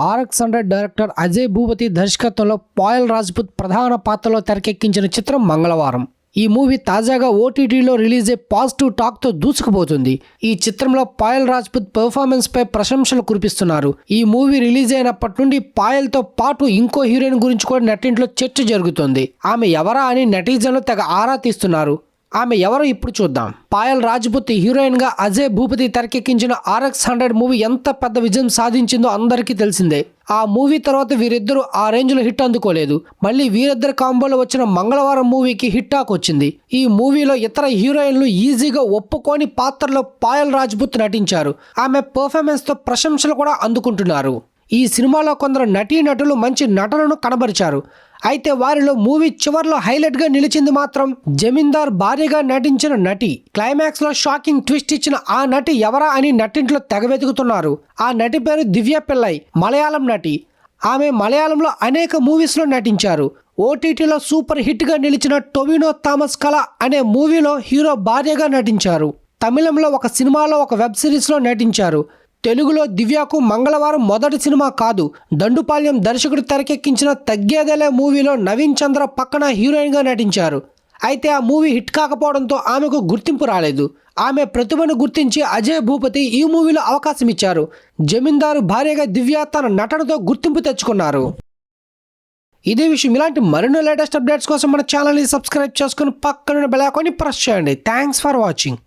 RX hundred director Ajay Bhupathi దర్శకత్వంలో పాయల్ రాజ్పుత్ ప్రధాన పాత్రలో తెరకెక్కించిన చిత్రం మంగళవారం. ఈ మూవీ తాజాగా ఓటీటీలో రిలీజ్ అయ్యే పాజిటివ్ టాక్తో దూసుకుపోతుంది. ఈ చిత్రంలో పాయల్ రాజ్పుత్ పెర్ఫార్మెన్స్ పై ప్రశంసలు కురిపిస్తున్నారు. ఈ మూవీ రిలీజ్ అయినప్పటి నుండి పాయల్తో పాటు ఇంకో హీరోయిన్ గురించి కూడా నెట్టింట్లో చర్చ జరుగుతుంది. ఆమె ఎవరా అని నెటిజన్లు తెగ ఆరా తీస్తున్నారు. ఆమె ఎవరో ఇప్పుడు చూద్దాం. పాయల్ రాజ్పుత్ హీరోయిన్గా అజయ్ భూపతి తెరకెక్కించిన ఆర్ఎక్స్ హండ్రెడ్ మూవీ ఎంత పెద్ద విజయం సాధించిందో అందరికీ తెలిసిందే. ఆ మూవీ తర్వాత వీరిద్దరూ ఆ రేంజ్లో హిట్ అందుకోలేదు. మళ్ళీ వీరిద్దరు కాంబోలో వచ్చిన మంగళవారం మూవీకి హిట్ టాక్ వచ్చింది. ఈ మూవీలో ఇతర హీరోయిన్లు ఈజీగా ఒప్పుకొని పాత్రలో పాయల్ రాజ్పుత్ నటించారు. ఆమె పర్ఫార్మెన్స్తో ప్రశంసలు కూడా అందుకుంటున్నారు. ఈ సినిమాలో కొందరు నటీనటులు మంచి నటనను కనబరిచారు. అయితే వారిలో మూవీ చివర్లో హైలైట్గా నిలిచింది మాత్రం జమీందార్ భార్యగా నటించిన నటి. క్లైమాక్స్లో షాకింగ్ ట్విస్ట్ ఇచ్చిన ఆ నటి ఎవరా అని నటింట్లో తెగ వెతుకుతున్నారు. ఆ నటి పేరు దివ్య పిల్లై మలయాళం నటి. ఆమె మలయాళంలో అనేక మూవీస్లో నటించారు. ఓటీటీలో సూపర్ హిట్గా నిలిచిన టొవినో థామస్ కళ అనే మూవీలో హీరో భార్యగా నటించారు. తమిళంలో ఒక సినిమాలో ఒక వెబ్ సిరీస్లో నటించారు. తెలుగులో దివ్యకు మంగళవారం మొదటి సినిమా కాదు. దండుపాల్యం దర్శకుడు తెరకెక్కించిన తగ్గేదేలే మూవీలో నవీన్ చంద్ర పక్కన హీరోయిన్గా నటించారు. అయితే ఆ మూవీ హిట్ కాకపోవడంతో ఆమెకు గుర్తింపు రాలేదు. ఆమె ప్రతిభను గుర్తించి అజయ్ భూపతి ఈ మూవీలో అవకాశం ఇచ్చారు. జమీందారు భార్యగా దివ్య తన నటనతో గుర్తింపు తెచ్చుకున్నారు. ఇదే విషయం. ఇలాంటి మరిన్ని లేటెస్ట్ అప్డేట్స్ కోసం మన ఛానల్ని సబ్స్క్రైబ్ చేసుకుని పక్కన బెలాకొని ప్రెస్ చేయండి. Thanks for watching.